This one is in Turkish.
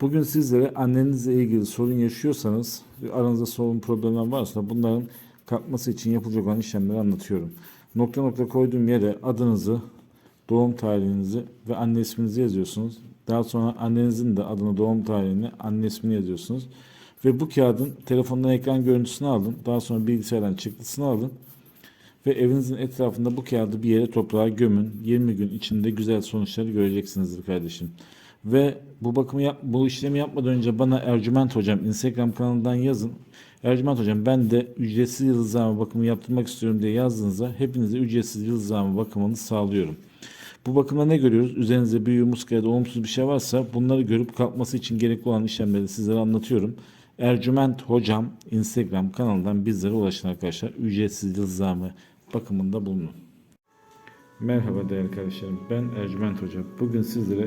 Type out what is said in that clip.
Bugün sizlere annenizle ilgili sorun yaşıyorsanız, aranızda sorun problemler varsa bunların kalkması için yapılacak olan işlemleri anlatıyorum. Nokta nokta koyduğum yere adınızı, doğum tarihinizi ve anne isminizi yazıyorsunuz. Daha sonra annenizin de adını, doğum tarihini, anne ismini yazıyorsunuz. Ve bu kağıdın telefondan ekran görüntüsünü alın. Daha sonra bilgisayardan çıktısını alın. Ve evinizin etrafında bu kağıdı bir yere toprağa gömün. 20 gün içinde güzel sonuçları göreceksinizdir kardeşim. Ve bu bakımı yap, bu işlemi yapmadan önce bana Ercüment Hocam Instagram kanalından yazın. Ercüment Hocam ben de ücretsiz yıldızlama bakımı yaptırmak istiyorum diye yazdığınızda hepinize ücretsiz yıldızlama bakımını sağlıyorum. Bu bakımda ne görüyoruz? Üzerinizde büyü, muska ya da olumsuz bir şey varsa bunları görüp kalkması için gerekli olan işlemleri sizlere anlatıyorum. Ercüment Hocam Instagram kanalından bizlere ulaşın arkadaşlar. Ücretsiz yıldızlama bakımında bulunun. Merhaba değerli kardeşlerim. Ben Ercüment Hoca. Bugün sizlere